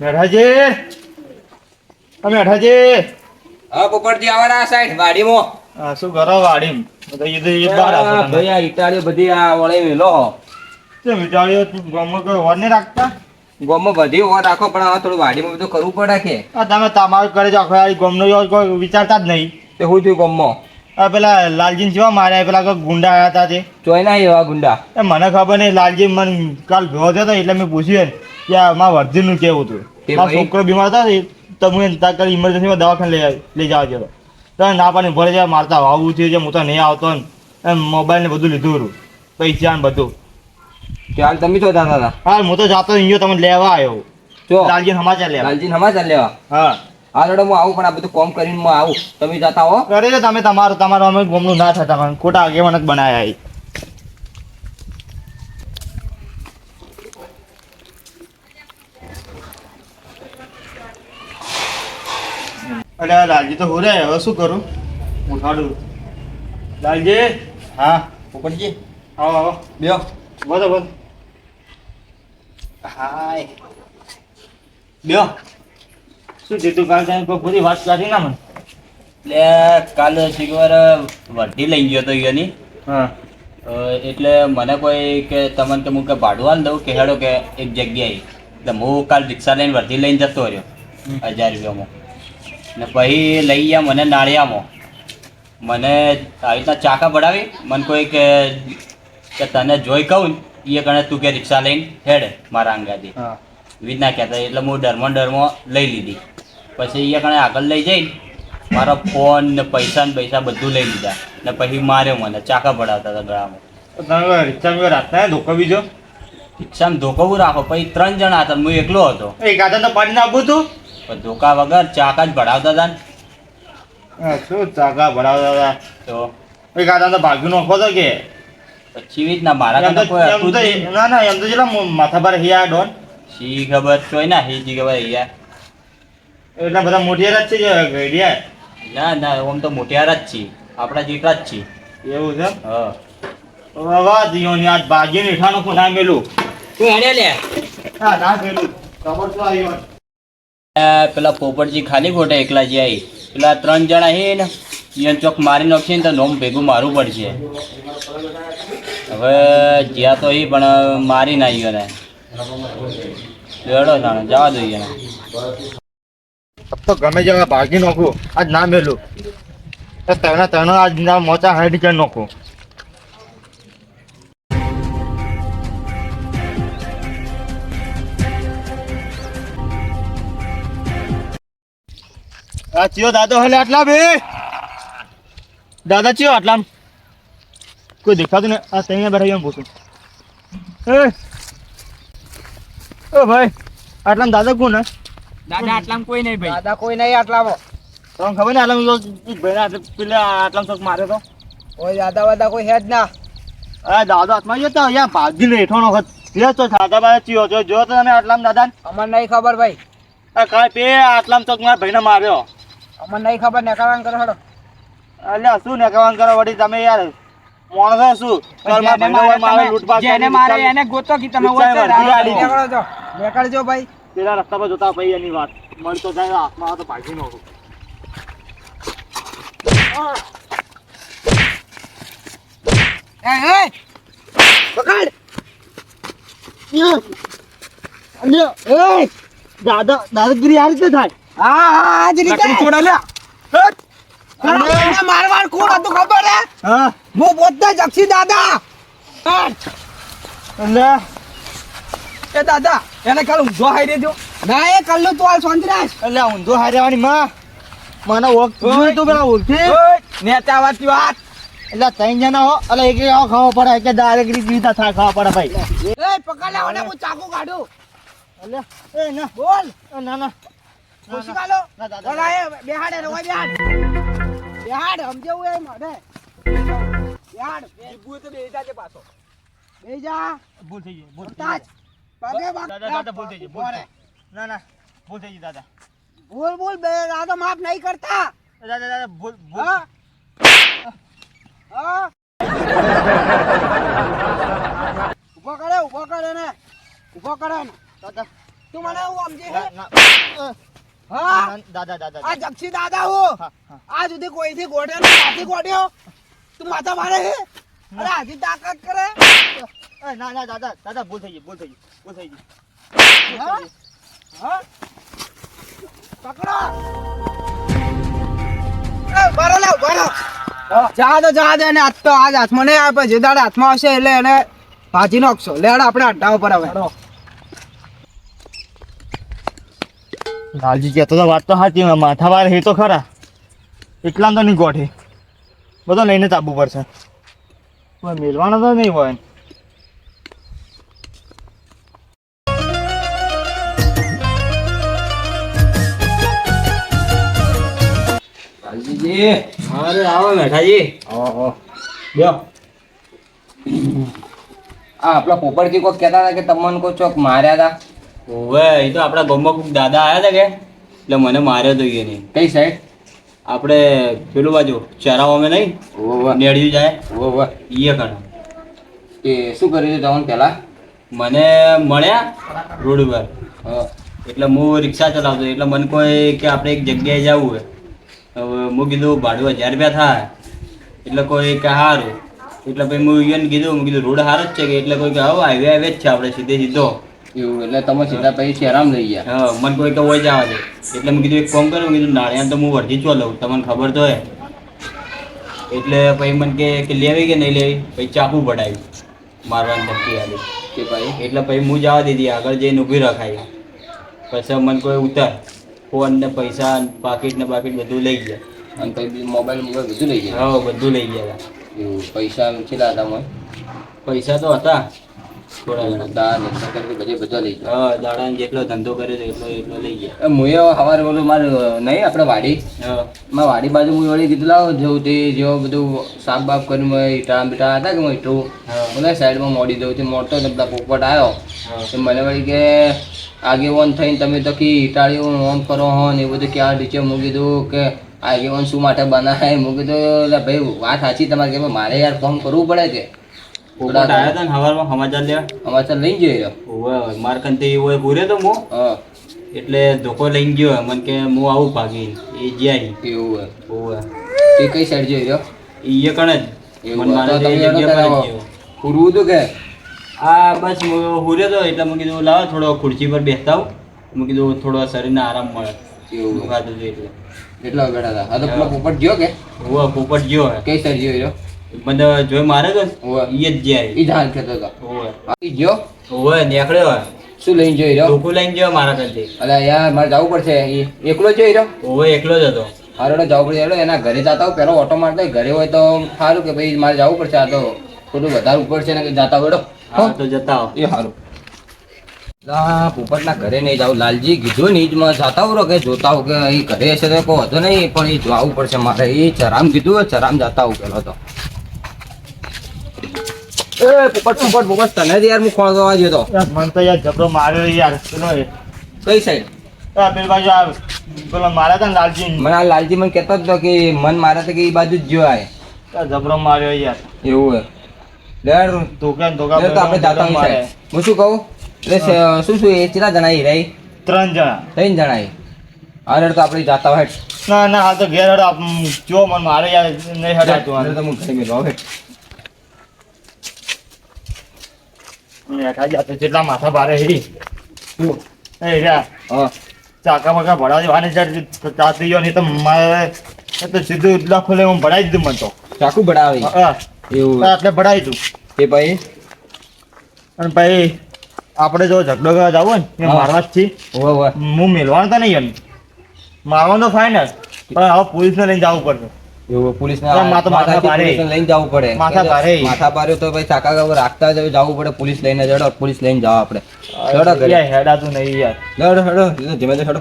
મેઠાજી આ મેઠાજી હા પોપટજી આવાના સાઈડ વાડીમાં. આ શું કરો વાડીમ? બધા ઈદ ઈદ બહાર આપો ભાઈ આ ઇટાલીઓ બધી આ વળે વેલો. કેમ વિચાર્યો ગામમાં કોઈ વાર નહીં રાખતા? ગોમમાં બધી ઓર રાખો પણ હવે થોડું વાડીમાં બધું કરવું પડે કે. આ તમે તમારું કરે આખો આ ગામનો કોઈ વિચારતા જ નહીં. તે હું થયું ગોમમાં આ પેલા લાલજી જેવા માર્યા? પેલા કોઈ ગુંડા આવ્યા હતા તે? ચોય ના એવા ગુંડા. એ મને ખબર નહીં લાલજી મને કાલ ભેગો થયો એટલે મેં પૂછ્યું કે આ મારા વર્જિનનું કેવું હતું? મારો છોકરો બીમાર થાય તમે તો હું એને તાત્કાલિક ઇમરજન્સીમાં દવાખાને લઈ લઈ જવા હતો. તો ના પાણી ભરે જાય મારતા આવું થયું છે હું તો નહીં આવતો ને. એમ મોબાઈલ ને બધું લીધું હતું પૈસા ને બધું. હાલ તમે તો હતા હા હું તો જાતો અહીંયા તમે લેવા આવ્યો. જો. લાલજીને સમાચાર લેવા. લાલજી સમાચાર લેવા? હા. રડો હું આવું પણ આ બધું કોમ કરીને હું આવું. તમે જતા હો. અરે તમે તમારું તમારું અમે ગોમનું ના થતા ખોટા આગેવાન જ બનાયા અરે આ લાલજી તો હોરે હવે શું કરું? ઉઠાડું. લાલજી? હા પોપટજી. આવો આવો. બ્યો બધો બધો હાય. બે શું થયું કાલ તમે બધી વાત કાઢી ના મને? એટલે કાલે શીખવાર વઢી લઈ ગયો તો એની હા. એટલે મને કોઈ કે તમને કે હું કે ભાડું આલ દઉં કે હેડો કે એક જગ્યાએ. એટલે હું કાલ રિક્ષા લઈને વઢી લઈને જતો રહ્યો. હજાર રૂપિયામાં. ને પછી લઈ ગયા મને નાળિયામાં. મને આવી રીતના ચાકા પડાવી. મને કોઈ કે તને જોઈ કહું એ ગણે તું કે રિક્ષા લઈને હેડ મારા અંગાથી. એવી રીતના કહેતા એટલે હું ડરમો ડરમો લઈ લીધી. પછી એ કણે આગળ લઈ જઈને મારો ફોન ને પૈસા ને પૈસા બધું લઈ લીધા. ને પછી માર્યો મને ચાકા પડાવતા હતા ગળામાં. તો તમે રિક્ષા રાતના ધોકો બીજો? રિક્ષામાં ધોકો રાખો? પછી ત્રણ જણા હતા હું એકલો હતો. એક આદા તો પાણી નાખું તું. પણ ધોકા વગર ચાકા જ ભરાવતા હતા ને. શું ચાકા ભરાવતા હતા? તો એ આદા તો ભાગ્યું નાખો તો કે? પછી રીતના મારા તો કોઈ હતું તો. ના ના એમ તો જેટલા માથા પર હિયા ડોન શી ખબર ચોય ના હી જી ખબર હિયા. એટલા બધા મોટિયાર જ છે ગઈડિયા ના ના આમ તો મોટિયાર જ છે આપણા જેટલા જ છે એવું છે હા. વાહ દિયોની આજ ભાગ્યની હેઠાનું કોઈ ના મેલું. તું હેડે લે. હા ના મેલું. ખબર શું આવ્યો આ પેલા પોપટજી ખાલી ખોટા એકલા જે આવી પેલા ત્રણ જણા હે ને, ઈયન ચોક મારી નાખશે ને તો નોમ ભેગું મારવું પડશે. હવે જ્યાં તો એ પણ મારી ના ગયો ને લડો નાનો જવા દો એને તો ગમે જવા ભાગી નાખું. આજ ના મેલું. તને તને આજ ના મોચા હાઈડ કરી નાખું. આ ચિયો દાદો હલે આટલા બે દાદા ચિયો આટલા? કોઈ દેખાતું ને આ ત્યાં બેઠા એમ પૂછું. એ ઓ ભાઈ આટલા દાદા કોણ હે? દાદા આટલામાં કોઈ નહીં ભાઈ. દાદા કોઈ નહીં આટલામાં. તમને ખબર ને આટલા ભાઈ આટલે પેલા આટલા ચોક મારે તો? કોઈ દાદા વાદા કોઈ હેડ ના. અરે દાદા હાથમાં જતો અહીંયા ભાગી લેઠો વખત જે તો દાદા બાદ ચિયો જો જો તો તમે આટલામ દાદા અમને નહીં ખબર ભાઈ. આ કાંઈ પે આટલામ ચોક મારા ભાઈને માર્યો. અમને નહીં ખબર ને કામ કરો હડો. અલ્યા શું ને કહેવાનું કરો વડી તમે યાર માણસો શું? કાલ ભંડોળ મારે લૂંટફાટ જેને મારે એને ગોતો કી તમે. દીધી. નીકળો જો નીકળજો ભાઈ. પેલા રસ્તા પર જોતા ભાઈ એની વાત. મળતો જાય હાથમાં તો ભાગી નો એ એ! પકડ! દાદા દાદાગીરી આ રીતે થાય? હા હા આજ રીતે. છોડા લે માર માર કોણ હતું ખબર હે? હા. હું પોતે જક્ષી દાદા. એટલે? એ દાદા એને કાલ ઊંધો હારી દેજો. ના એ કાલનું તું હાલ શાંતિરાજ એટલે ઊંધો હાર્યાવાની માં. મને ઓય. તું પેલા ઓળખી નેતા વાત વાત. એટલે ત્રણ જણા હો એટલે એક આવો ખાવો પડે કે કેવી રીતે થાય ખાવા પડે ભાઈ. એ પકડ લે ઓને હું ચાકુ કાઢું. એટલે? એ ના. બોલ. ના ના. ખુશી કાલો ઓલા એ બેહાડ એ રવા બેહાડ. બેહાડ સમજવું એ મારે બેહાડ. જીબુ તો બેહી જાજે પાછો. બેહી જા. ભૂલ થઈ ગઈ ભૂલ તાજ. પગે દાદા દાદા ભૂલ થઈ ગઈ ભૂલ ના ના ભૂલ થઈ ગઈ દાદા. ભૂલ ભૂલ બે આ માફ નહીં કરતા. દાદા દાદા ભૂલ ભૂલ. હા. હા. ઊભો કરે ઊભો કરે ને. ઊભો કરે ને. દાદા. તું મને એવું સમજે હા? દાદા દાદા આ જક્ષી દાદા હું. હા, હા. આ સુધી કોઈથી ગોઠ્યો નહીં હાથી ગોઠ્યો. તું માથા મારે અરે હાથી તાકાત કરે. ના ના દાદા દાદા ભૂલ થઈ ગઈ ભૂલ થઈ ગઈ ભૂલ થઈ ગઈ. હા? હા? પકડો. બરો લે બરો જા દો જા દે ને આજ તો આજ હાથમાં નહીં આવે પછી જે દાડે હાથમાં આવશે એટલે એને ભાજી નાખશો. લેડ આપણે અડ્ડા ઉપર હવે. લાલજી કહેતો તો વાત તો સાચી માથા વાર હે તો ખરા. એટલા તો નહીં ગોઠે. બધો લઈને આવવું પડશે. મેળવાનો તો નહીં હોય. લાલજીજી અરે આવો મેઠાજી ઓહો. બ્યો આ આપણા પોપટજી કોક કહેતા હતા કે તમને કોઈ ચોક માર્યા હતા? ઓવે એ તો આપણા ગામમાં કોઈક દાદા આવ્યા હતા કે? એટલે મને માર્યો તો એને. કઈ સાઈડ આપણે પેલું બાજુ ચરાવો અમે નહીં ઓવા. નેડિયું જાય. ઓવા. ઈએ કણ એ શું કર્યું હતું તમને પહેલા? મને મળ્યા રોડ ઉપર. એટલે હું રિક્ષા ચલાવતો એટલે મને કોઈ કે આપણે એક જગ્યાએ જવું હોય. હવે હું કીધું ભાડું હજાર રૂપિયા થાય. એટલે કોઈ કે સારું એટલે પછી હું એને કીધું મેં કીધું રોડ સારો જ છે કે? એટલે કોઈ કે આવો હાઈવે હાઈવે જ છે આપણે સીધે સીધો. એવું એટલે તમે સીધા પછી શહેરામ લઈ ગયા. હા મને કોઈ તો હોય જવા દે. એટલે મેં કીધું એક ફોન કર્યો કીધું નાળિયા તો હું વર્ધી ચો લઉં. તમને ખબર તો હે. એટલે પછી મને કે લેવી કે નહીં લેવી? પછી ચાકુ પડાવી મારવાની ધમકી આવી કે ભાઈ? એટલે પછી હું જવા દીધી આગળ જઈને ઊભી રખાઈ. પછી મને કોઈ ઉતાર. ફોન ને પૈસા પાકીટ ને પાકીટ બધું લઈ ગયા. અને પછી મોબાઈલ મોબાઈલ બધું લઈ ગયા? હા બધું લઈ ગયા. પૈસા કેટલા હતા પૈસા તો હતા. થોડા ઘણા દા ને નકર બધે બધા લઈ ગયા. હા દાડાને જેટલો ધંધો કર્યો હતો એટલો એટલો લઈ ગયા. મુએ સવારે બોલું મારે નહીં આપણે વાડી. હા. માં વાડી બાજુ હું વળી કીધું લાવો જેવું તે જેવો બધું સાફ બાફ કરીને મેં ઈટા બીટા હતા કે મેં ઈટું હા. બોલે સાઈડમાં મોડી દઉં તે મોડતો ને બધા પોપટ આવ્યો હા. તો મને વળી કે આગેવાન થઈને તમે તો કે ઈટાળીઓ ઓન કરો હો ને એ બધું ક્યાં નીચે મૂકી દઉં કે આગેવાન શું માટે બનાવે? મૂકી દો એટલે ભાઈ વાત સાચી તમારે કે મારે યાર ફોન કરવું પડે કે પોપટ આવ્યા ને સમાચાર લેવા અમારે લઈ રહ્યો ઓવે મારકંતી ઓય પૂરે તો મો. એટલે ધોકો લઈને ગયો મને કે હું આવું ભાગી એ જ્યાં એવું ઓવે. તે કઈ સાઈડ જઈ રહ્યો? ઈ કણ જ. મને મારે એ જગ્યા પર. ગયો. પૂરવું હતું કે? આ બસ હું હુર્યો તો એટલે મેં કીધું લાવો થોડો ખુરશી પર બેસતા આવું. મેં કીધું થોડો શરીરને આરામ મળે. એવું ખાધું એટલે. એટલા બેઠા હતા? હા તો પેલો પોપટ ગયો કે? પોપટ ગયો હે. કઈ સાઈડ રહ્યો? બધા જોઈ મારે તો. ઈ જ જાય ઈ ધાન કેતો તો. ઈ ગયો? ઓવે નીકળ્યો. શું લઈને જોઈ રહ્યો? ધોકું લઈને ગયો મારા કરતી અલ્યા યાર મારે જવું પડશે. એકલો જોઈ રહ્યો? ઓય એકલો જ હતો. હારો જવું પડશે. એના ઘરે જતા હોય પેલો ઓટો મારતો ઘરે હોય તો સારું કે ભાઈ મારે જવું પડશે. આ તો થોડું વધારે ઉપર છે ને કે જતા હોય હા તો જતા એ સારું પોપટના ઘરે નહીં જાવ લાલજી કીધું ને ઈ જ માં જાતા હોય કે જોતા હોય કે અહીં ઘરે છે તો કોઈ હતો નહીં પણ એ જવું પડશે મારે. એ ચરામ કીધું ચરામ જાતા હોય પેલો તો. એ પોપટ પોપટ પોપટ તને જ યાર હું દવા ગયો તો મને તો યાર જબરો માર્યો યાર પેલો. કઈ સાઈડ આ પેલી બાજુ આ પેલો માર્યા હતા લાલજી. મને આ લાલજી મને કહેતો હતો કે મન મારા તો કે એ બાજુ જ ગયો આ જબરો માર્યો યાર. એવું હે લેર ધોકા ધોકા તો આપણે જાતા હોય મારે. હું શું કહું? એટલે શું શું એ કેટલા જણા રહી? ત્રણ જણા. ત્રણ જણા અરે તો આપણે જાતા હોય. ના ના હાલ તો ઘેર જો મને મારે યાર નહીં હટાતું. તો હું ઘરે બેઠા જા તો જેટલા માથા ભારે હી. એ ચાકા બાકા ભરાવા દેવાની ચાતી ગયો નહીં તો મારે તો સીધું લખો લે હું ભરાઈ દીધું મને તો. ચાકુ બડાવી એવું. એટલે ભરાઈ દઉં. એ ભાઈ? અને ભાઈ આપણે જો ઝઘડો કરવા જવું હોય ને મારવા જ છીએ. હું મેળવાનું તો નહીં એમ. મારવાનું તો ફાઇનલ પણ હવે પોલીસને લઈને જવું પડશે. એવું પોલીસ. લઈને જવું પડે. માથા ભારે. તો ભાઈ ચાકા રાખતા જવું પડે પોલીસ લઈને જડો પોલીસ લઈને જાવ આપણે. હેડાતું નહીં યાર. હેડો હેડો ધીમે ધીમે હેડો.